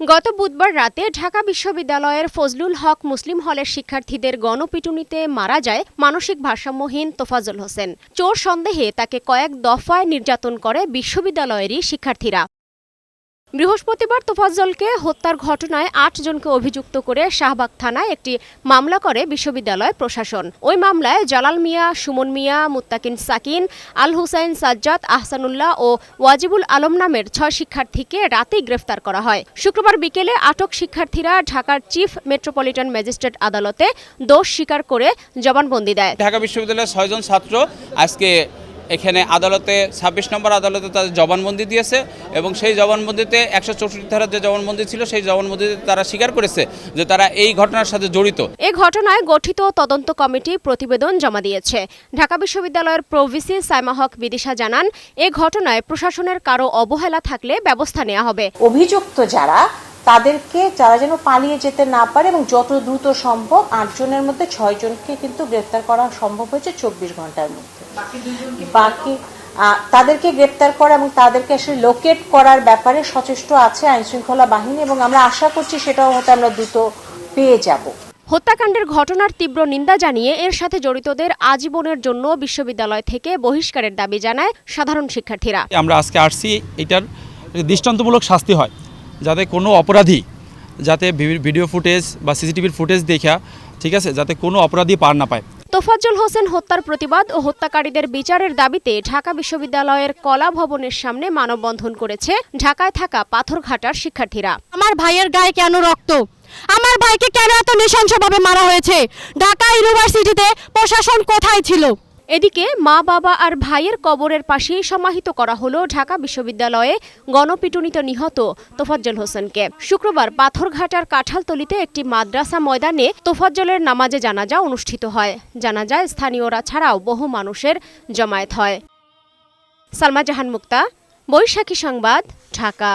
গত বুধবার রাতে ঢাকা বিশ্ববিদ্যালয়ের ফজলুল হক মুসলিম হলের শিক্ষার্থীদের গণপিটুনিতে মারা যায় মানসিক ভারসাম্যহীন তোফাজল হোসেন। চোর সন্দেহে তাকে কয়েক দফায় নির্যাতন করে বিশ্ববিদ্যালয়েরই শিক্ষার্থীরা। বৃহস্পতিবার তোফাজ্জলকে হত্যার ঘটনায় আট জনকে অভিযুক্ত করে শাহবাগ থানায় একটি মামলা করে বিশ্ববিদ্যালয় প্রশাসন। ওই মামলায় জালাল মিয়া, সুমন মিয়া, মুত্তাকিন সাকিন, আল হুসাইন সাজ্জাদ, আহসানুল্লাহ ও ওয়াজিবুল আলম নামের ছয় শিক্ষার্থীকে রাতেই গ্রেফতার করা হয়। শুক্রবার বিকেলে আটক শিক্ষার্থীরা ঢাকার চিফ মেট্রোপলিটন ম্যাজিস্ট্রেট আদালতে দোষ স্বীকার করে জবানবন্দি দেয়। ঢাকা বিশ্ববিদ্যালয়ের ছয়জন ছাত্র আজকে এখানে আদালতে ছাব্বিশ নম্বর আদালতে তাদের জবানবন্দি দিয়েছে এবং সেই জবানবন্দিতে একশো চৌষট্টি ধারার যে জবানবন্দি ছিল সেই জবানবন্দিতে তারা স্বীকার করেছে যে তারা এই ঘটনার সাথে জড়িত। এ ঘটনায় গঠিত তদন্ত কমিটি প্রতিবেদন জমা দিয়েছে। ঢাকা বিশ্ববিদ্যালয়ের প্রভিসি সাইমা হক বিদিশা জানান এ ঘটনায় প্রশাসনের কারও অবহেলা থাকলে ব্যবস্থা নেওয়া হবে। অভিযুক্ত যারা তাদেরকে যারা যেন পালিয়ে যেতে না পারে এবং যত দ্রুত সম্ভব আটজনের মধ্যে ছয় জনকে কিন্তু গ্রেফতার করা সম্ভব হয়েছে চব্বিশ ঘণ্টার মধ্যে। বাকি তাদেরকে গ্রেপ্তার করা এবং তাদেরকে আসলে লোকেট করার ব্যাপারে সচেষ্ট আছে আইন শৃঙ্খলা বাহিনী এবং আমরা আশা করছি সেটাও হয়তো আমরা দ্রুত পেয়ে যাব। হত্যাকাণ্ডের ঘটনার তীব্র নিন্দা জানিয়ে এর সাথে জড়িতদের আজীবনের জন্য বিশ্ববিদ্যালয় থেকে বহিষ্কারের দাবি জানায় সাধারণ শিক্ষার্থীরা। আমরা আজকে আসছি এটার দৃষ্টান্তমূলক শাস্তি হয়। যাতে কোনো অপরাধী যাতে ভিডিও ফুটেজ বা সিসিটিভির ফুটেজ দেখা ঠিক আছে? যাতে কোনো অপরাধী পার না পায়। তোফাজ্জল হোসেন হত্যার প্রতিবাদ ও হত্যাকারীদের বিচারের দাবিতে ঢাকা বিশ্ববিদ্যালয়ের কলা ভবনের সামনে মানববন্ধন করেছে ঢাকায় থাকা পাথরঘাটার শিক্ষার্থীরা। আমার ভাইয়ের গায়ে কেন রক্ত? আমার ভাইকে কেন এত নৃশংসভাবে মারা হয়েছে? ঢাকা ইউনিভার্সিটিতে প্রশাসন কোথায় ছিল? এদিকে মা বাবা আর ভাইয়ের কবরের পাশেই সমাহিত করা হলো ঢাকা বিশ্ববিদ্যালয়ে গণপিটুনিতে নিহত তোফাজ্জল হোসেনকে। শুক্রবার পাথরঘাটার কাঁঠালতলিতে একটি মাদ্রাসা ময়দানে তোফাজ্জলের নামাজে জানাজা অনুষ্ঠিত হয়। জানাজায় স্থানীয়রা ছাড়াও বহু মানুষের জমায়েত হয়। সালমা জাহান মুক্তা, বৈশাখী সংবাদ, ঢাকা।